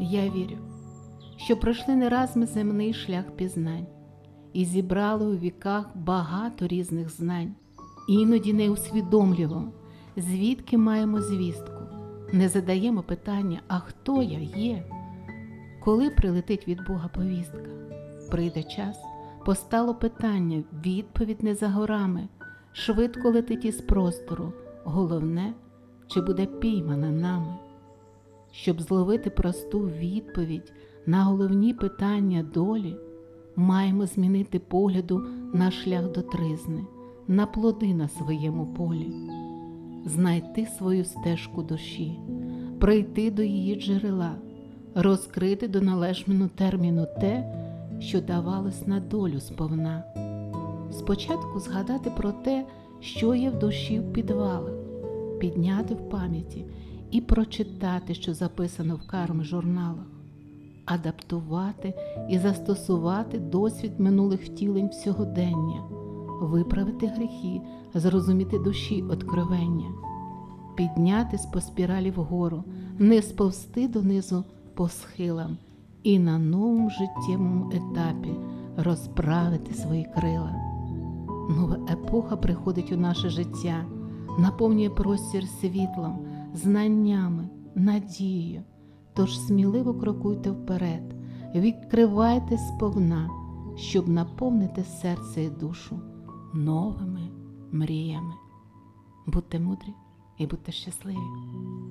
Я вірю, що пройшли не раз ми земний шлях пізнань і зібрали у віках багато різних знань, іноді не усвідомлюємо, звідки маємо звістку, не задаємо питання, а хто я є? Коли прилетить від Бога повістка, прийде час, постало питання, відповідь не за горами, швидко летить із простору, головне, чи буде піймана нами. Щоб зловити просту відповідь на головні питання долі, маємо змінити погляду на шлях до тризни, на плоди на своєму полі, знайти свою стежку душі, прийти до її джерела, розкрити до належного терміну те, що давалось на долю сповна. Спочатку згадати про те, що є в душі в підвалах, підняти в пам'яті і прочитати, що записано в карми журналах, адаптувати і застосувати досвід минулих втілень в сьогодення, виправити гріхи, зрозуміти душі откровення, піднятись по спіралі вгору, не сповзти донизу по схилам і на новому життєвому етапі розправити свої крила. Нова епоха приходить у наше життя, наповнює простір світлом, знаннями, надією. Тож сміливо крокуйте вперед, відкривайте сповна, щоб наповнити серце і душу новими мріями. Будьте мудрі і будьте щасливі!